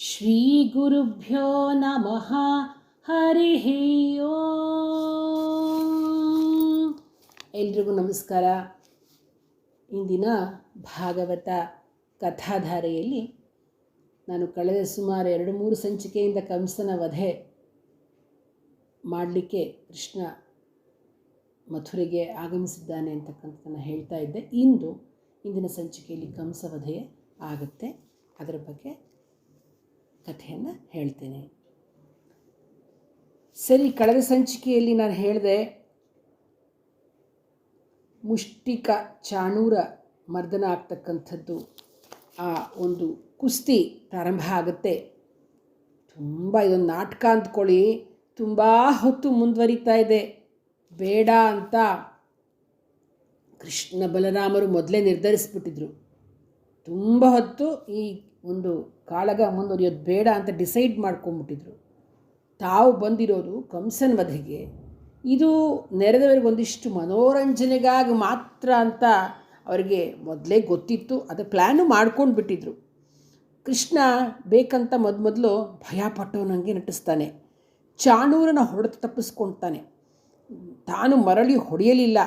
ಶ್ರೀಗುರುಭ್ಯೋ ನಮಃ ಹರಿ ಓಂ ಎಲ್ರಿಗೂ ನಮಸ್ಕಾರ. ಇಂದಿನ ಭಾಗವತ ಕಥಾಧಾರೆಯಲ್ಲಿ ನಾನು ಕಳೆದ ಸುಮಾರು ಎರಡು ಮೂರು ಸಂಚಿಕೆಯಿಂದ ಕಂಸನ ವಧೆ ಮಾಡಲಿಕ್ಕೆ ಕೃಷ್ಣ ಮಥುರೆಗೆ ಆಗಮಿಸಿದ್ದಾನೆ ಅಂತಕ್ಕಂಥದ್ದನ್ನು ಹೇಳ್ತಾ ಇದ್ದೆ. ಇಂದು ಇಂದಿನ ಸಂಚಿಕೆಯಲ್ಲಿ ಕಂಸ ವಧೆ ಆಗುತ್ತೆ. ಅದರ ಬಗ್ಗೆ ಕಥೆಯನ್ನು ಹೇಳ್ತೇನೆ. ಸರಿ, ಕಳೆದ ಸಂಚಿಕೆಯಲ್ಲಿ ನಾನು ಹೇಳಿದೆ, ಮುಷ್ಟಿಕ ಚಾಣೂರ ಮರ್ದನ ಆಗ್ತಕ್ಕಂಥದ್ದು ಆ ಒಂದು ಕುಸ್ತಿ ಪ್ರಾರಂಭ ಆಗುತ್ತೆ. ತುಂಬ ಇದೊಂದು ನಾಟಕ ಅಂದ್ಕೊಳ್ಳಿ, ತುಂಬ ಹೊತ್ತು ಮುಂದುವರಿತಾ ಇದೆ. ಬೇಡ ಅಂತ ಕೃಷ್ಣ ಬಲರಾಮರು ಮೊದಲೇ ನಿರ್ಧರಿಸ್ಬಿಟ್ಟಿದ್ರು. ತುಂಬ ಹೊತ್ತು ಈ ಒಂದು ಕಾಳಗ ಮುಂದುವರಿಯೋದು ಬೇಡ ಅಂತ ಡಿಸೈಡ್ ಮಾಡ್ಕೊಂಬಿಟ್ಟಿದ್ರು. ತಾವು ಬಂದಿರೋದು ಕಂಸನ ವಧೆಗೆ. ಇದು ನೆರೆದವರಿಗೆ ಒಂದಿಷ್ಟು ಮನೋರಂಜನೆಗಾಗಿ ಮಾತ್ರ ಅಂತ ಅವರಿಗೆ ಮೊದಲೇ ಗೊತ್ತಿತ್ತು. ಅದು ಪ್ಲ್ಯಾನು ಮಾಡ್ಕೊಂಡು ಬಿಟ್ಟಿದ್ರು ಕೃಷ್ಣ ಬೇಕಂತ ಮೊದಮೊದಲು ಮೊದಲು ಭಯಪಟ್ಟವನಂಗೆ ನಟಿಸ್ತಾನೆ. ಚಾಣೂರನ ಹೊಡೆದು ತಪ್ಪಿಸ್ಕೊಳ್ತಾನೆ ತಾನು ಮರಳಿ ಹೊಡೆಯಲಿಲ್ಲ.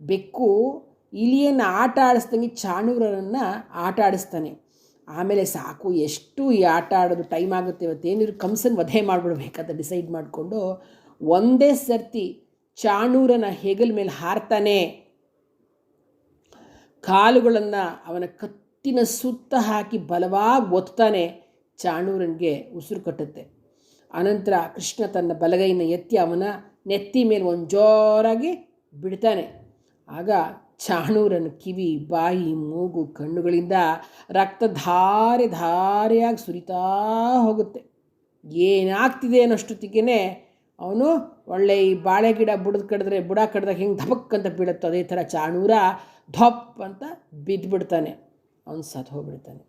ಬೆಕ್ಕು ಇಲಿಯನ್ನು ಆಟ ಆಡಿಸ್ದಂಗೆ ಚಾಣೂರನ್ನು ಆಟ ಆಡಿಸ್ತಾನೆ. ಆಮೇಲೆ ಸಾಕು, ಎಷ್ಟು ಈ ಆಟ ಆಡೋದು ಟೈಮ್ ಆಗುತ್ತೆ ಇವತ್ತೇನಿದ್ರು ಕಂಸನ ವಧೆ ಮಾಡಿಬಿಡ್ಬೇಕಂತ ಡಿಸೈಡ್ ಮಾಡಿಕೊಂಡು ಒಂದೇ ಸರ್ತಿ ಚಾಣೂರನ ಹೆಗಲ ಮೇಲೆ ಹಾರ್ತಾನೆ. ಕಾಲುಗಳನ್ನು ಅವನ ಕತ್ತಿನ ಸುತ್ತ ಹಾಕಿ ಬಲವಾಗಿ ಒತ್ತಾನೆ, ಚಾಣೂರನಿಗೆ ಉಸಿರು ಕಟ್ಟುತ್ತೆ. ಅನಂತರ ಕೃಷ್ಣ ತನ್ನ ಬಲಗೈನ ಎತ್ತಿ ಅವನ ನೆತ್ತಿ ಮೇಲೆ ಒಂದು ಜೋರಾಗಿ ಬಿಡ್ತಾನೆ. ಆಗ ಚಾಣೂರನ ಕಿವಿ, ಬಾಯಿ, ಮೂಗು, ಕಣ್ಣುಗಳಿಂದ ರಕ್ತ ಧಾರೆ ಧಾರೆಯಾಗಿ ಸುರಿತಾ ಹೋಗುತ್ತೆ. ಏನಾಗ್ತಿದೆ ಅನ್ನೋಷ್ಟೊತ್ತಿಗೆ ಅವನು ಒಳ್ಳೆ ಈ ಬಾಳೆ ಗಿಡ ಬುಡದ ಕಡಿದ್ರೆ ಬುಡ ಕಡ್ದಾಗ ಹೆಂಗೆ ಧಪಕ್ ಅಂತ ಬೀಳುತ್ತೋ ಅದೇ ಥರ ಚಾಣೂರ ಧಪ್ ಅಂತ ಬಿದ್ದುಬಿಡ್ತಾನೆ ಅವನು ಸತ್ತು ಹೋಗ್ಬಿಡ್ತಾನೆ.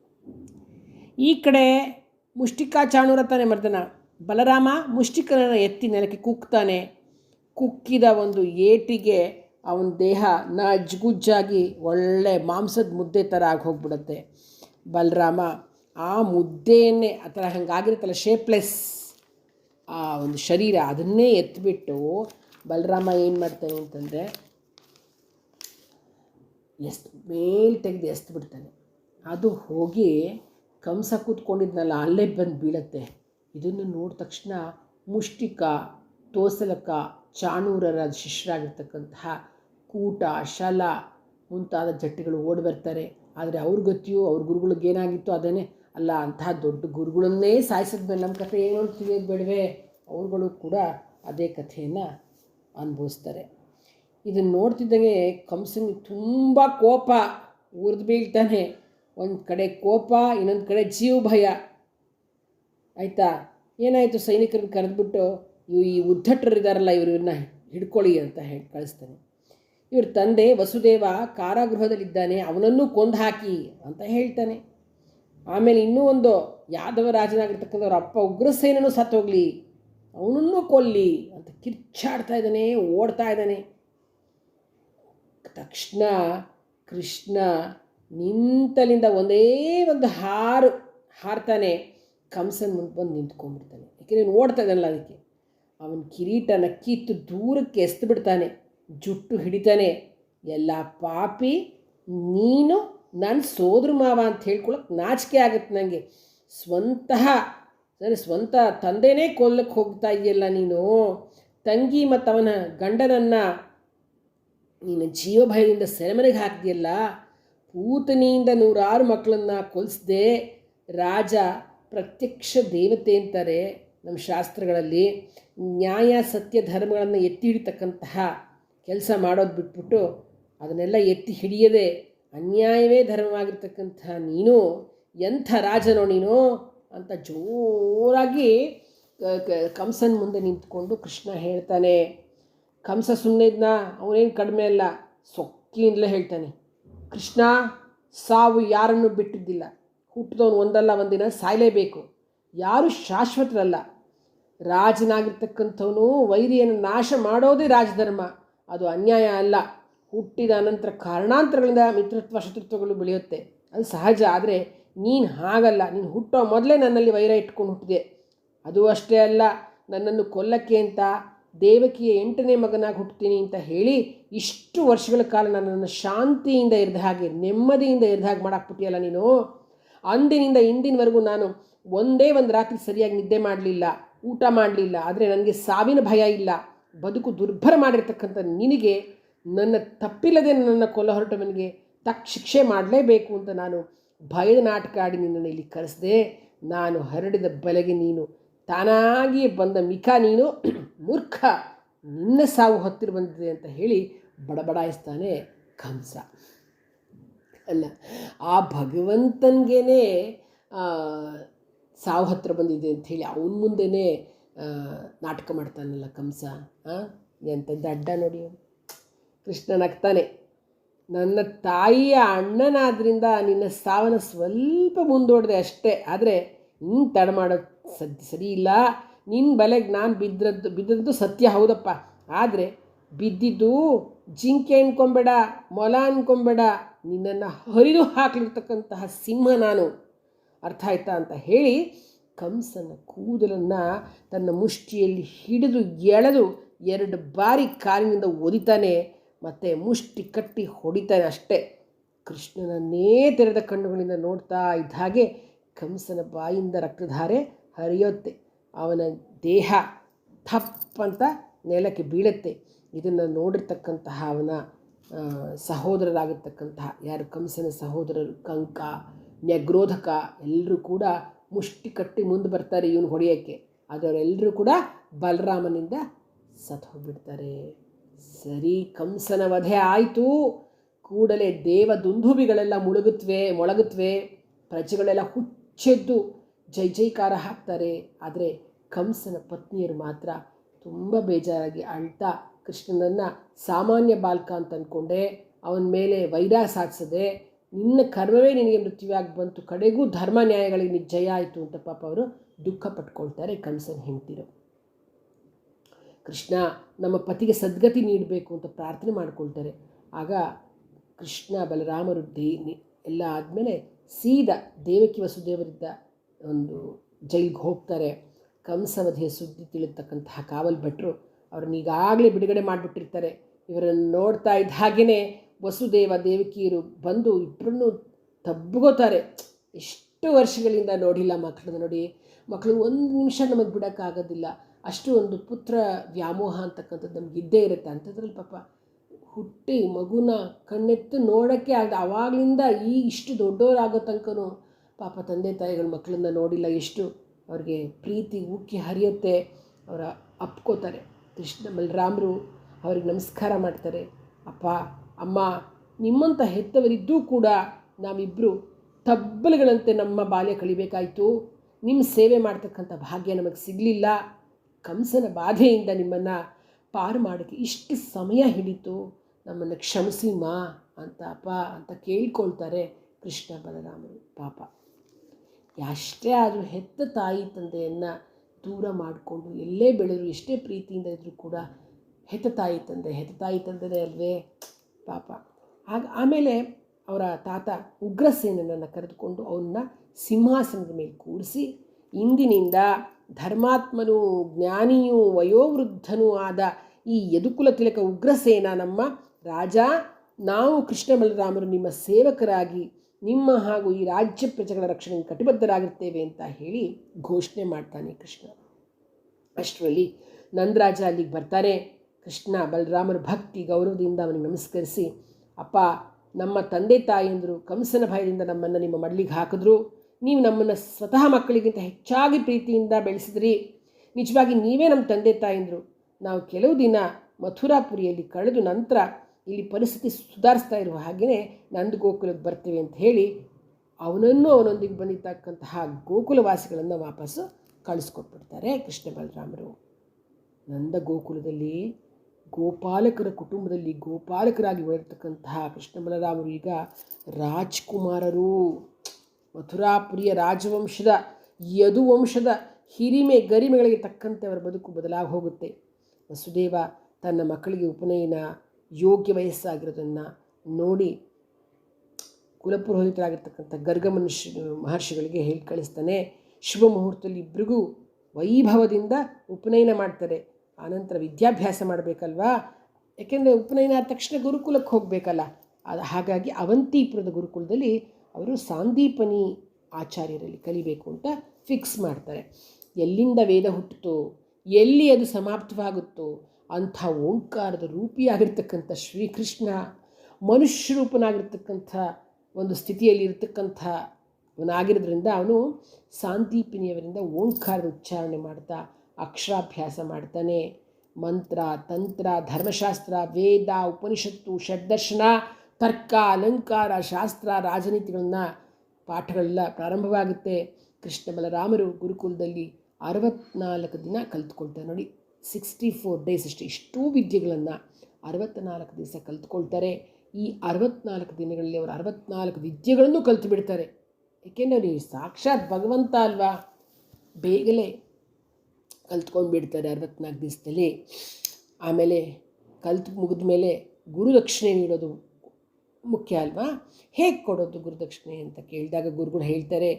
ಈ ಕಡೆ ಮುಷ್ಟಿಕಾ ಚಾಣೂರ ತಾನೆ ಮರ್ದನ ಬಲರಾಮ ಮುಷ್ಟಿಕನನ್ನು ಎತ್ತಿ ನೆಲಕ್ಕೆ ಕುಕ್ತಾನೆ. ಕುಕ್ಕಿದ ಒಂದು ಏಟಿಗೆ ಅವನ ದೇಹ ನಜ್ಗುಜ್ಜಾಗಿ ಒಳ್ಳೆ ಮಾಂಸದ ಮುದ್ದೆ ಥರ ಆಗಿ ಹೋಗ್ಬಿಡುತ್ತೆ ಬಲರಾಮ, ಆ ಮುದ್ದೆಯನ್ನೇ ಆ ಥರ ಹಂಗಾಗಿರುತ್ತಲ್ಲ ಶೇಪ್ಲೆಸ್ ಆ ಒಂದು ಶರೀರ ಅದನ್ನೇ ಎತ್ತಿಬಿಟ್ಟು ಬಲರಾಮ ಏನು ಮಾಡ್ತಾನೆ ಅಂತಂದರೆ ಎಸ್ ಮೇಲೆ ತೆಗೆದು ಎಸ್ದು ಬಿಡ್ತಾನೆ ಅದು ಹೋಗಿ ಕಂಸ ಕೂತ್ಕೊಂಡಿದ್ನಲ್ಲ ಅಲ್ಲೇ ಬಂದು ಬೀಳತ್ತೆ. ಇದನ್ನು ನೋಡಿದ ತಕ್ಷಣ ಮುಷ್ಟಿಕ, ತೋಸಲಕ, ಚಾಣೂರರ ಶಿಷ್ಯರಾಗಿರ್ತಕ್ಕಂತಹ ಕೂಟ, ಶಲ ಮುಂತಾದ ಜಟ್ಟಿಗಳು ಓಡಿ ಬರ್ತಾರೆ. ಆದರೆ ಅವ್ರ ಗತಿಯು ಅವ್ರ ಗುರುಗಳಿಗೆ ಏನಾಗಿತ್ತು ಅದನ್ನೇ ಅಲ್ಲ ಅಂತಹ ದೊಡ್ಡ ಗುರುಗಳನ್ನೇ ಸಾಯಿಸಿದ್ಮೇಲೆ ನಮ್ಮ ಕಥೆ ಏನು ತಿಳಿಯೋದು ಬೇಡವೆ? ಅವ್ರುಗಳು ಕೂಡ ಅದೇ ಕಥೆಯನ್ನು ಅನುಭವಿಸ್ತಾರೆ. ಇದನ್ನು ನೋಡ್ತಿದ್ದಂಗೆ ಕಂಸನಿಗೆ ತುಂಬ ಕೋಪ, ಉರಿದು ಬೀಳ್ತಾನೆ. ಒಂದು ಕಡೆ ಕೋಪ, ಇನ್ನೊಂದು ಕಡೆ ಜೀವ ಭಯ. ಆಯಿತಾ? ಏನಾಯಿತು ಸೈನಿಕರನ್ನು ಕರೆದ್ಬಿಟ್ಟು ಇವು ಈ ಉದ್ದಟರಿದ್ದಾರಲ್ಲ ಇವರು ಇವ್ರನ್ನ ಹಿಡ್ಕೊಳ್ಳಿ ಅಂತ ಹೇಳಿ ಕಳಿಸ್ತಾನೆ. ಇವ್ರ ತಂದೆ ವಸುದೇವ ಕಾರಾಗೃಹದಲ್ಲಿದ್ದಾನೆ, ಅವನನ್ನು ಕೊಂದು ಹಾಕಿ ಅಂತ ಹೇಳ್ತಾನೆ. ಆಮೇಲೆ ಇನ್ನೂ ಒಂದು ಯಾದವ ರಾಜನಾಗಿರ್ತಕ್ಕಂಥವ್ರ ಅಪ್ಪ ಉಗ್ರಸೇನನು ಸತ್ತೋಗ್ಲಿ ಅವನನ್ನು ಕೊಲ್ಲಿ ಅಂತ ಕಿರ್ಚಾಡ್ತಾ ಇದ್ದಾನೆ, ಓಡ್ತಾ ಇದ್ದಾನೆ. ತಕ್ಷಣ ಕೃಷ್ಣ ನಿಂತಲಿಂದ ಒಂದೇ ಒಂದು ಹಾರು ಹಾರ್ತಾನೆ, ಕಂಸನ ಮುಂದೆ ಬಂದು ನಿಂತ್ಕೊಂಡ್ಬಿಡ್ತಾನೆ. ಯಾಕೆಂದ್ರೆ ಓಡ್ತಾ ಇದ್ದಾನಲ್ಲ ಅದಕ್ಕೆ. ಅವನ ಕಿರೀಟನ ಕಿತ್ತು ದೂರಕ್ಕೆ ಎಸ್ದು ಬಿಡ್ತಾನೆ ಜುಟ್ಟು ಹಿಡಿತಾನೆ. ಎಲ್ಲ ಪಾಪಿ, ನೀನು ನನ್ನ ಸೋದ್ರ ಮಾವ ಅಂತ ಹೇಳ್ಕೊಳಕ್ಕೆ ನಾಚಿಕೆ ಆಗುತ್ತೆ ನನಗೆ ಸ್ವಂತಹ, ಸರಿ ಸ್ವಂತ ತಂದೆನೇ ಕೊಲ್ಲಕ್ಕೆ ಹೋಗ್ತಾ ಇದೆಯಲ್ಲ ನೀನು. ತಂಗಿ ಮತ್ತು ಅವನ ಗಂಡನನ್ನು ನೀನು ಜೀವಭಯದಿಂದ ಸೆರೆಮನೆಗೆ ಹಾಕಿದೆಯಲ್ಲ. ಪೂತನಿಯಿಂದ ನೂರಾರು ಮಕ್ಕಳನ್ನು ಕೊಲಿಸ್ದೆ ರಾಜ ಪ್ರತ್ಯಕ್ಷ ದೇವತೆ ಅಂತಾರೆ ನಮ್ಮ ಶಾಸ್ತ್ರಗಳಲ್ಲಿ. ನ್ಯಾಯ, ಸತ್ಯ, ಧರ್ಮಗಳನ್ನು ಎತ್ತಿ ಹಿಡಿತಕ್ಕಂತಹ ಕೆಲಸ ಮಾಡೋದು ಬಿಟ್ಬಿಟ್ಟು ಅದನ್ನೆಲ್ಲ ಎತ್ತಿ ಹಿಡಿಯದೆ ಅನ್ಯಾಯವೇ ಧರ್ಮವಾಗಿರ್ತಕ್ಕಂಥ ನೀನು, ಎಂಥ ರಾಜನೋ ನೀನು ಅಂತ ಜೋರಾಗಿ ಕಂಸನ ಮುಂದೆ ನಿಂತ್ಕೊಂಡು ಕೃಷ್ಣ ಹೇಳ್ತಾನೆ. ಕಂಸ ಸುಮ್ಮನೆ ಇದ್ನ ಅವನೇನು ಕಡಿಮೆ ಅಲ್ಲ, ಸೊಕ್ಕಿಯಿಂದಲೇ ಹೇಳ್ತಾನೆ. ಕೃಷ್ಣ, ಸಾವು ಯಾರನ್ನು ಬಿಟ್ಟಿದ್ದಿಲ್ಲ. ಹುಟ್ಟಿದವನು ಒಂದಲ್ಲ, ಒಂದಿನ ಸಾಯಲೇಬೇಕು. ಯಾರು ಶಾಶ್ವತರಲ್ಲ. ರಾಜನಾಗಿರ್ತಕ್ಕಂಥವನು ವೈರಿಯನ್ನು ನಾಶ ಮಾಡೋದೇ ರಾಜಧರ್ಮ. ಅದು ಅನ್ಯಾಯ ಅಲ್ಲ. ಹುಟ್ಟಿದ ಅನಂತರ ಕಾರಣಾಂತರಗಳಿಂದ ಮಿತ್ರತ್ವ, ಶತ್ರುತ್ವಗಳು ಬೆಳೆಯುತ್ತೆ. ಅದು ಸಹಜ, ಆದರೆ ನೀನು ಹಾಗಲ್ಲ. ನೀನು ಹುಟ್ಟೋ ಮೊದಲೇ ನನ್ನಲ್ಲಿ ವೈರ ಇಟ್ಕೊಂಡು ಹುಟ್ಟಿದೆ. ಅದು ಅಷ್ಟೇ ಅಲ್ಲ. ನನ್ನನ್ನು ಕೊಲ್ಲಕ್ಕೆ ಅಂತ ದೇವಕಿಯ ಎಂಟನೇ ಮಗನಾಗಿ ಹುಟ್ತೀನಿ ಅಂತ ಹೇಳಿ ಇಷ್ಟು ವರ್ಷಗಳ ಕಾಲ ನನ್ನನ್ನು ಶಾಂತಿಯಿಂದ ಇರಿದ ಹಾಗೆ, ನೆಮ್ಮದಿಯಿಂದ ಇರಿದ ಹಾಗೆ ಮಾಡಾಕ್ಬಿಟ್ಟಿಯಲ್ಲ ನೀನು? ಅಂದಿನಿಂದ ಇಂದಿನವರೆಗೂ ನಾನು ಒಂದೇ ಒಂದು ರಾತ್ರಿ ಸರಿಯಾಗಿ ನಿದ್ದೆ ಮಾಡಲಿಲ್ಲ, ಊಟ ಮಾಡಲಿಲ್ಲ, ಆದರೆ ನನಗೆ ಸಾವಿನ ಭಯ ಇಲ್ಲ. ಬದುಕು ದುರ್ಭರ ಮಾಡಿರ್ತಕ್ಕಂಥ ನಿನಗೆ, ನನ್ನ ತಪ್ಪಿಲ್ಲದೆ ನನ್ನ ಕೊಲ ಹೊರಟವನಿಗೆ ತಕ್ಕ ಶಿಕ್ಷೆ ಮಾಡಲೇಬೇಕು ಅಂತ ನಾನು ಭಯದ ನಾಟಕ ಆಡಿ ನಿನ್ನನ್ನು ಇಲ್ಲಿ ಕರೆಸಿದೆ. ನಾನು ಹರಡಿದ ಬಲೆಗೆ ನೀನು ತಾನಾಗಿಯೇ ಬಂದ ಮಿಕ ನೀನು ಮೂರ್ಖ, ನಿನ್ನ ಸಾವು ಹತ್ತಿರ ಬಂದಿದೆ ಅಂತ ಹೇಳಿ ಬಡಬಡಾಯಿಸ್ತಾನೆ ಕಂಸ. ಅಲ್ಲ, ಆ ಭಗವಂತನಿಗೇ ಸಾವು ಹತ್ತಿರ ಬಂದಿದೆ ಅಂಥೇಳಿ ಅವನ ಮುಂದೆನೇ ನಾಟಕ ಮಾಡ್ತಾನಲ್ಲ ಕಂಸ ಎಂಥ ದಡ್ಡ ನೋಡಿ ಕೃಷ್ಣನಾಗ್ತಾನೆ ಕೃಷ್ಣ ನಗ್ತಾನೆ ನನ್ನ ತಾಯಿಯ ಅಣ್ಣನಾದ್ರಿಂದ ನಿನ್ನ ಸಾವನ ಸ್ವಲ್ಪ ಮುಂದೂಡಿದೆ ಅಷ್ಟೇ. ಆದರೆ ನೀನು ತಡ ಮಾಡೋದು ಸದ್ಯ ಸರಿ ಇಲ್ಲ. ನಿನ್ನ ಬಲೆಗೆ ನಾನು ಬಿದ್ದದ್ದು ಬಿದ್ದದ್ದು ಸತ್ಯ ಹೌದಪ್ಪ. ಆದರೆ ಬಿದ್ದಿದ್ದು ಜಿಂಕೆ ಅನ್ಕೊಂಬೇಡ, ಮೊಲ ಅನ್ಕೊಂಬೇಡ, ನಿನ್ನನ್ನು ಹರಿದು ಹಾಕಲಿರ್ತಕ್ಕಂತಹ ಸಿಂಹ ನಾನು. ಅರ್ಥ ಆಯ್ತಾ ಅಂತ ಹೇಳಿ ಕಂಸನ ಕೂದಲನ್ನು ತನ್ನ ಮುಷ್ಟಿಯಲ್ಲಿ ಹಿಡಿದು ಎಳೆದು ಎರಡು ಬಾರಿ ಕಾಲಿನಿಂದ ಒದಿತಾನೆ, ಮತ್ತು ಮುಷ್ಟಿ ಕಟ್ಟಿ ಹೊಡಿತಾನೆ ಅಷ್ಟೇ. ಕೃಷ್ಣನನ್ನೇ ತೆರೆದ ಕಣ್ಣುಗಳಿಂದ ನೋಡ್ತಾ ಇದ್ದ ಹಾಗೆ ಕಂಸನ ಬಾಯಿಂದ ರಕ್ತಧಾರೆ ಹರಿಯುತ್ತೆ. ಅವನ ದೇಹ ಥಪ್ ಅಂತ ನೆಲಕ್ಕೆ ಬೀಳುತ್ತೆ. ಇದನ್ನು ನೋಡಿರ್ತಕ್ಕಂತಹ ಅವನ ಸಹೋದರರಾಗಿರ್ತಕ್ಕಂತಹ ಯಾರು? ಕಂಸನ ಸಹೋದರರು ಕಂಕ ನ್ಯಗ್ರೋಧಕ ಎಲ್ಲರೂ ಕೂಡ ಮುಷ್ಟಿ ಕಟ್ಟಿ ಮುಂದೆ ಬರ್ತಾರೆ ಇವನು ಹೊಡೆಯೋಕ್ಕೆ. ಅದರೆಲ್ಲರೂ ಕೂಡ ಬಲರಾಮನಿಂದ ಸತ್ತು ಹೋಗ್ಬಿಡ್ತಾರೆ. ಸರಿ, ಕಂಸನ ವಧೆ ಆಯಿತು. ಕೂಡಲೇ ದೇವ ದುಂದುಬಿಗಳೆಲ್ಲ ಮುಳುಗುತ್ತವೆ ಮೊಳಗುತ್ತವೆ ಪ್ರಜೆಗಳೆಲ್ಲ ಹುಚ್ಚೆದ್ದು ಜೈ ಜೈಕಾರ ಹಾಕ್ತಾರೆ. ಆದರೆ ಕಂಸನ ಪತ್ನಿಯರು ಮಾತ್ರ ತುಂಬ ಬೇಜಾರಾಗಿ ಅಳ್ತಾ ಕೃಷ್ಣನನ್ನು ಸಾಮಾನ್ಯ ಬಾಲಕ ಅಂತ ಅಂದ್ಕೊಂಡೆ ಅವನ ಮೇಲೆ ವೈರ ಸಾಧಿಸದೆ ನಿನ್ನ ಕರ್ಮವೇ ನಿನಗೆ ಮೃತ್ಯುವಾಗಿ ಬಂತು. ಕಡೆಗೂ ಧರ್ಮ ನ್ಯಾಯಗಳಿಗೆ ನಿಜ ಆಯಿತು ಅಂತ ಪಾಪ ಅವರು ದುಃಖ ಪಟ್ಕೊಳ್ತಾರೆ ಕಂಸನ ಹೆಂಡ್ತಿರು. ಕೃಷ್ಣ ನಮ್ಮ ಪತಿಗೆ ಸದ್ಗತಿ ನೀಡಬೇಕು ಅಂತ ಪ್ರಾರ್ಥನೆ ಮಾಡ್ಕೊಳ್ತಾರೆ. ಆಗ ಕೃಷ್ಣ, ಬಲರಾಮರು ದೇ ಎಲ್ಲ ಆದಮೇಲೆ ಸೀದಾ ದೇವಕಿ ವಸುದೇವರಿದ್ದ ಒಂದು ಜೈಲಿಗೆ ಹೋಗ್ತಾರೆ. ಕಂಸವಧಿಯ ಸುದ್ದಿ ತಿಳಿತಕ್ಕಂತಹ ಕಾವಲ್ ಭಟ್ರು ಅವ್ರನ್ನ ಈಗಾಗಲೇ ಬಿಡುಗಡೆ ಮಾಡಿಬಿಟ್ಟಿರ್ತಾರೆ. ಇವರನ್ನು ನೋಡ್ತಾ ಇದ್ದ ಹಾಗೆಯೇ ವಸುದೇವ ದೇವಕಿಯರು ಬಂದು ಇಬ್ಬರನ್ನು ತಬ್ಗೋತಾರೆ ಎಷ್ಟು ವರ್ಷಗಳಿಂದ ನೋಡಿಲ್ಲ ಮಕ್ಕಳನ್ನ ನೋಡಿ. ಮಕ್ಕಳು ಒಂದು ನಿಮಿಷ ನಮಗೆ ಬಿಡೋಕ್ಕಾಗೋದಿಲ್ಲ. ಅಷ್ಟು ಒಂದು ಪುತ್ರ ವ್ಯಾಮೋಹ ಅಂತಕ್ಕಂಥದ್ದು ನಮ್ಗೆ ಇದ್ದೇ ಇರುತ್ತೆ. ಅಂಥದ್ರಲ್ಲಿ ಪಾಪ ಹುಟ್ಟಿ ಮಗುನ ಕಣ್ಣೆತ್ತು ನೋಡೋಕ್ಕೆ ಆಗ ಆವಾಗಲಿಂದ ಈ ಇಷ್ಟು ದೊಡ್ಡವರಾಗೋ ತನಕನೂ ಪಾಪ ತಂದೆ ತಾಯಿಗಳು ಮಕ್ಕಳನ್ನ ನೋಡಿಲ್ಲ. ಎಷ್ಟು ಅವ್ರಿಗೆ ಪ್ರೀತಿ ಉಕ್ಕಿ ಹರಿಯುತ್ತೆ. ಅವರ ಅಪ್ಕೋತಾರೆ. ಕೃಷ್ಣ ಬಲರಾಮರು ಅವ್ರಿಗೆ ನಮಸ್ಕಾರ ಮಾಡ್ತಾರೆ. ಅಪ್ಪ ಅಮ್ಮ ನಿಮ್ಮಂಥ ಹೆತ್ತವರಿದ್ದೂ ಕೂಡ ನಾವಿಬ್ಬರು ತಬ್ಬಲುಗಳಂತೆ ನಮ್ಮ ಬಾಲ್ಯ ಕಳಿಬೇಕಾಯಿತು. ನಿಮ್ಮ ಸೇವೆ ಮಾಡ್ತಕ್ಕಂಥ ಭಾಗ್ಯ ನಮಗೆ ಸಿಗಲಿಲ್ಲ. ಕಂಸನ ಬಾಧೆಯಿಂದ ನಿಮ್ಮನ್ನು ಪಾರು ಮಾಡೋಕ್ಕೆ ಇಷ್ಟು ಸಮಯ ಹಿಡಿತು. ನಮ್ಮನ್ನು ಕ್ಷಮಿಸಿ ಮಾ ಅಂತ ಅಪ್ಪ ಅಂತ ಕೇಳಿಕೊಳ್ತಾರೆ ಕೃಷ್ಣ ಬಲರಾಮರು. ಪಾಪ. ಎಷ್ಟೇ ಆದರೂ ಹೆತ್ತ ತಾಯಿ ತಂದೆಯನ್ನು ದೂರ ಮಾಡಿಕೊಂಡು ಎಲ್ಲೇ ಬೆಳೆದರೂ ಎಷ್ಟೇ ಪ್ರೀತಿಯಿಂದ ಇದ್ದರೂ ಕೂಡ ಹೆತ್ತ ತಾಯಿ ತಂದೆ, ಹೆತ್ತ ತಾಯಿ ತಂದೆನೇ ಅಲ್ವೇ? ಪಾಪ. ಆಗ ಆಮೇಲೆ ಅವರ ತಾತ ಉಗ್ರಸೇನನನ್ನು ಕರೆದುಕೊಂಡು ಅವನ್ನ ಸಿಂಹಾಸನದ ಮೇಲೆ ಕೂರಿಸಿ, ಇಂದಿನಿಂದ ಧರ್ಮಾತ್ಮನೂ ಜ್ಞಾನಿಯೂ ವಯೋವೃದ್ಧನೂ ಆದ ಈ ಯದುಕುಲ ತಿಲಕ ಉಗ್ರಸೇನ ನಮ್ಮ ರಾಜ, ನಾವು ಕೃಷ್ಣ ಬಲರಾಮರು ನಿಮ್ಮ ಸೇವಕರಾಗಿ, ನಿಮ್ಮ ಹಾಗೂ ಈ ರಾಜ್ಯ ಪ್ರಜೆಗಳ ರಕ್ಷಣೆಗೆ ಕಟಿಬದ್ಧರಾಗಿರ್ತೇವೆ ಅಂತ ಹೇಳಿ ಘೋಷಣೆ ಮಾಡ್ತಾನೆ ಕೃಷ್ಣ. ಅಷ್ಟರಲ್ಲಿ ನಂದರಾಜ ಅಲ್ಲಿಗೆ ಬರ್ತಾರೆ. ಕೃಷ್ಣ ಬಲರಾಮರ ಭಕ್ತಿ, ಗೌರವದಿಂದ ಅವನಿಗೆ ನಮಸ್ಕರಿಸಿ, ಅಪ್ಪ, ನಮ್ಮ ತಂದೆ ತಾಯಿಯಂದರು ಕಂಸನ ಭಯದಿಂದ ನಮ್ಮನ್ನು ನಿಮ್ಮ ಮಡ್ಲಿಗೆ ಹಾಕಿದ್ರು. ನೀವು ನಮ್ಮನ್ನು ಸ್ವತಃ ಮಕ್ಕಳಿಗಿಂತ ಹೆಚ್ಚಾಗಿ ಪ್ರೀತಿಯಿಂದ ಬೆಳೆಸಿದ್ರಿ. ನಿಜವಾಗಿ ನೀವೇ ನಮ್ಮ ತಂದೆ ತಾಯಿಯಂದರು ನಾವು ಕೆಲವು ದಿನ ಮಥುರಾಪುರಿಯಲ್ಲಿ ಕಳೆದು ನಂತರ ಇಲ್ಲಿ ಪರಿಸ್ಥಿತಿ ಸುಧಾರಿಸ್ತಾ ಇರುವ ಹಾಗೆಯೇ ನಂದು ಗೋಕುಲಕ್ಕೆ ಬರ್ತೀವಿ ಅಂತ ಹೇಳಿ, ಅವನನ್ನು ಅವನೊಂದಿಗೆ ಬಂದಿರ್ತಕ್ಕಂತಹ ಗೋಕುಲವಾಸಿಗಳನ್ನು ವಾಪಸ್ಸು ಕಳಿಸ್ಕೊಟ್ಬಿಡ್ತಾರೆ ಕೃಷ್ಣ ಬಲರಾಮರು. ನಂದ ಗೋಕುಲದಲ್ಲಿ ಗೋಪಾಲಕರ ಕುಟುಂಬದಲ್ಲಿ ಗೋಪಾಲಕರಾಗಿ ಬೆಳೆರ್ತಕ್ಕಂತಹ ಕೃಷ್ಣ ಬಲರಾಮರು ಈಗ ರಾಜ್ಕುಮಾರರು. ಮಥುರಾಪುರಿಯ ರಾಜವಂಶದ ಯದುವಂಶದ ಹಿರಿಮೆ ಗರಿಮೆಗಳಿಗೆ ತಕ್ಕಂತೆ ಅವರ ಬದುಕು ಬದಲಾಗಿ ಹೋಗುತ್ತೆ. ವಸುದೇವ ತನ್ನ ಮಕ್ಕಳಿಗೆ ಉಪನಯನ ಯೋಗ್ಯ ವಯಸ್ಸಾಗಿರೋದನ್ನು ನೋಡಿ ಕುಲಪುರೋಹಿತರಾಗಿರ್ತಕ್ಕಂಥ ಗರ್ಗ ಮನುಷ್ಯ ಮಹರ್ಷಿಗಳಿಗೆ ಹೇಳಿ ಕಳಿಸ್ತಾನೆ. ಶುಭ ಮುಹೂರ್ತದಲ್ಲಿ ಇಬ್ಬರಿಗೂ ವೈಭವದಿಂದ ಉಪನಯನ ಮಾಡ್ತಾರೆ. ಆನಂತರ ವಿದ್ಯಾಭ್ಯಾಸ ಮಾಡಬೇಕಲ್ವಾ? ಯಾಕೆಂದರೆ ಉಪನಯನ ಆದ ತಕ್ಷಣ ಗುರುಕುಲಕ್ಕೆ ಹೋಗಬೇಕಲ್ಲ. ಅದು ಹಾಗಾಗಿ ಅವಂತಿಪುರದ ಗುರುಕುಲದಲ್ಲಿ ಅವರು ಸಾಂದೀಪನಿ ಆಚಾರ್ಯರಲ್ಲಿ ಕಲಿಬೇಕು ಅಂತ ಫಿಕ್ಸ್ ಮಾಡ್ತಾರೆ. ಎಲ್ಲಿಂದ ವೇದ ಹುಟ್ಟಿತೋ ಎಲ್ಲಿ ಅದು ಸಮಾಪ್ತವಾಗುತ್ತೋ, ಅಂಥ ಓಂಕಾರದ ರೂಪಿಯಾಗಿರ್ತಕ್ಕಂಥ ಶ್ರೀಕೃಷ್ಣ ಮನುಷ್ಯ ರೂಪನಾಗಿರ್ತಕ್ಕಂಥ ಒಂದು ಸ್ಥಿತಿಯಲ್ಲಿ ಇರ್ತಕ್ಕಂಥ ಅವನಾಗಿರೋದ್ರಿಂದ ಅವನು ಸಾಂದೀಪಿನಿಯವರಿಂದ ಓಂಕಾರದ ಉಚ್ಚಾರಣೆ ಮಾಡ್ತಾ ಅಕ್ಷರಾಭ್ಯಾಸ ಮಾಡ್ತಾನೆ. ಮಂತ್ರ, ತಂತ್ರ, ಧರ್ಮಶಾಸ್ತ್ರ, ವೇದ, ಉಪನಿಷತ್ತು, ಷಡ್ದರ್ಶನ, ತರ್ಕ, ಅಲಂಕಾರ, ಶಾಸ್ತ್ರ, ರಾಜನೀತಿಗಳನ್ನ ಪಾಠಗಳೆಲ್ಲ ಪ್ರಾರಂಭವಾಗುತ್ತೆ. ಕೃಷ್ಣ ಬಲರಾಮರು ಗುರುಕುಲದಲ್ಲಿ ಅರವತ್ನಾಲ್ಕು ದಿನ ಕಲ್ತ್ಕೊಳ್ತಾರೆ ನೋಡಿ. ಸಿಕ್ಸ್ಟಿ ಫೋರ್ ಡೇಸ್ ಅಷ್ಟೇ. ಇಷ್ಟೂ ವಿದ್ಯೆಗಳನ್ನು ಅರವತ್ತ್ನಾಲ್ಕು ದಿವಸ ಕಲ್ತ್ಕೊಳ್ತಾರೆ. ಈ ಅರವತ್ನಾಲ್ಕು ದಿನಗಳಲ್ಲಿ ಅವರು ಅರವತ್ನಾಲ್ಕು ವಿದ್ಯೆಗಳನ್ನು ಕಲ್ತು ಬಿಡ್ತಾರೆ ಏಕೆಂದರೆ ಸಾಕ್ಷಾತ್ ಭಗವಂತ ಅಲ್ವಾ? ಬೇಗನೆ ಕಲ್ತ್ಕೊಂಡು ಬಿಡ್ತಾರೆ ಅರವತ್ನಾಲ್ಕು ದಿವಸದಲ್ಲಿ. ಆಮೇಲೆ ಕಲ್ತು ಮುಗಿದ ಮೇಲೆ ಗುರುದಕ್ಷಿಣೆ ನೀಡೋದು ಮುಖ್ಯ ಅಲ್ವಾ? ಹೇಗೆ ಕೊಡೋದು ಗುರುದಕ್ಷಿಣೆ ಅಂತ ಕೇಳಿದಾಗ ಗುರುಗಳು ಹೇಳ್ತಾರೆ,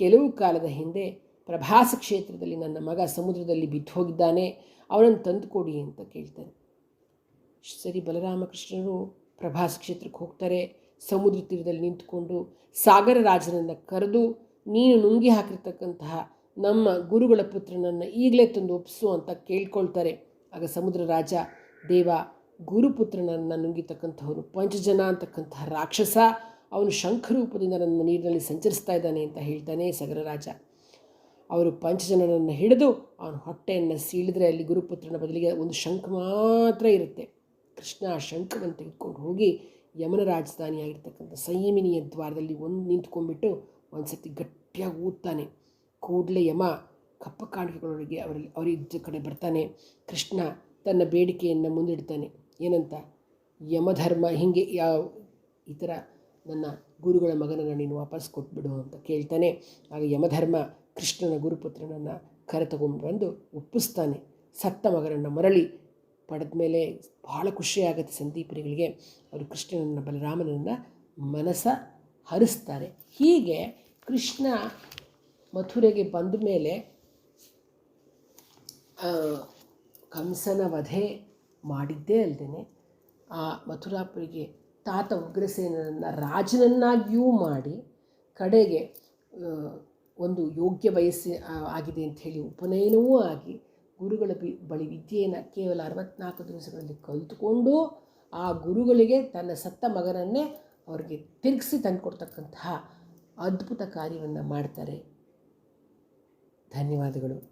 ಕೆಲವು ಕಾಲದ ಹಿಂದೆ ಪ್ರಭಾಸ ಕ್ಷೇತ್ರದಲ್ಲಿ ನನ್ನ ಮಗ ಸಮುದ್ರದಲ್ಲಿ ಬಿದ್ದು ಹೋಗಿದ್ದಾನೆ, ಅವನನ್ನು ತಂದುಕೊಡಿ ಅಂತ ಕೇಳ್ತಾನೆ ಸರಿ, ಬಲರಾಮಕೃಷ್ಣರು ಪ್ರಭಾಸ ಕ್ಷೇತ್ರಕ್ಕೆ ಹೋಗ್ತಾರೆ, ಸಮುದ್ರ ತೀರದಲ್ಲಿ ನಿಂತ್ಕೊಂಡು ಸಾಗರ ರಾಜನನ್ನು ಕರೆದು ನೀನು ನುಂಗಿ ಹಾಕಿರ್ತಕ್ಕಂತಹ ನಮ್ಮ ಗುರುಗಳ ಪುತ್ರನನ್ನು ಈಗಲೇ ತಂದು ಒಪ್ಪಿಸು ಅಂತ ಕೇಳ್ಕೊಳ್ತಾರೆ. ಆಗ ಸಮುದ್ರ ರಾಜ, ದೇವ ಗುರುಪುತ್ರನನ್ನು ನುಂಗಿತಕ್ಕಂಥವನು, ಪಂಚಜನ ಅಂತಕ್ಕಂತಹ ರಾಕ್ಷಸ, ಅವನು ಶಂಖರೂಪದಿಂದ ನನ್ನ ನೀರಿನಲ್ಲಿ ಸಂಚರಿಸ್ತಾ ಇದ್ದಾನೆ ಅಂತ ಹೇಳ್ತಾನೆ ಸಗರ ರಾಜ. ಅವರು ಪಂಚಜನನನ್ನು ಹಿಡಿದು ಅವನ ಹೊಟ್ಟೆಯನ್ನು ಸೀಳಿದ್ರೆ ಅಲ್ಲಿ ಗುರುಪುತ್ರನ ಬದಲಿಗೆ ಒಂದು ಶಂಖ ಮಾತ್ರ ಇರುತ್ತೆ. ಕೃಷ್ಣ ಆ ಶಂಖವನ್ನು ತೆಗೆದುಕೊಂಡು ಹೋಗಿ ಯಮನ ರಾಜಧಾನಿಯಾಗಿರ್ತಕ್ಕಂಥ ಸಂಯಮಿನಿಯ ದ್ವಾರದಲ್ಲಿ ಒಂದು ನಿಂತ್ಕೊಂಡ್ಬಿಟ್ಟು ಒಂದು ಸತಿ ಗಟ್ಟಿಯಾಗಿ ಊದ್ತಾನೆ. ಕೂಡಲೇ ಯಮ ಕಪ್ಪ ಕಾಣಿಕೆಗಳೊಳಗೆ ಅವರಲ್ಲಿ ಅವರಿದ್ದ ಕಡೆ ಬರ್ತಾನೆ. ಕೃಷ್ಣ ತನ್ನ ಬೇಡಿಕೆಯನ್ನು ಮುಂದಿಡ್ತಾನೆ. ಏನಂತ? ಯಮಧರ್ಮ ಹೀಗೆ ಯಾವ ಈ ಥರ ನನ್ನ ಗುರುಗಳ ಮಗನನ್ನು ನೀನು ವಾಪಸ್ ಕೊಟ್ಬಿಡು ಅಂತ ಕೇಳ್ತಾನೆ. ಆಗ ಯಮಧರ್ಮ ಕೃಷ್ಣನ ಗುರುಪುತ್ರನನ್ನು ಕರೆ ತಗೊಂಡ್ಬಂದು ಒಪ್ಪಿಸ್ತಾನೆ. ಸತ್ತ ಮಗನನ್ನು ಮರಳಿ ಪಡೆದ ಮೇಲೆ ಭಾಳ ಖುಷಿಯಾಗುತ್ತೆ ಸಂದೀಪನಿಗಳಿಗೆ ಅವರು ಕೃಷ್ಣನನ್ನು ಬಲರಾಮನನ್ನು ಮನಸ ಹರಿಸ್ತಾರೆ. ಹೀಗೆ ಕೃಷ್ಣ ಮಥುರೆಗೆ ಬಂದ ಮೇಲೆ ಕಂಸನ ವಧೆ ಮಾಡಿದ್ದೇ ಅಲ್ಲದೆ ಆ ಮಥುರಾಪುರಿಗೆ ತಾತ ಉಗ್ರಸೇನನ್ನು ರಾಜನನ್ನಾಗಿಯೂ ಮಾಡಿ ಕಡೆಗೆ ಒಂದು ಯೋಗ್ಯ ವಯಸ್ಸು ಆಗಿದೆ ಅಂತ ಹೇಳಿ ಉಪನಯನವೂ ಆಗಿ ಗುರುಗಳ ಬಿ, ಬಳಿ ವಿದ್ಯೆಯನ್ನು ಕೇವಲ ಅರವತ್ನಾಲ್ಕು ದಿವಸಗಳಲ್ಲಿ ಕಲಿತುಕೊಂಡು ಆ ಗುರುಗಳಿಗೆ ತನ್ನ ಸತ್ತ ಮಗನನ್ನೇ ಅವರಿಗೆ ತಿರುಗಿಸಿ ತಂದುಕೊಡ್ತಕ್ಕಂತಹ ಅದ್ಭುತ ಕಾರ್ಯವನ್ನು ಮಾಡ್ತಾರೆ. ಧನ್ಯವಾದಗಳು.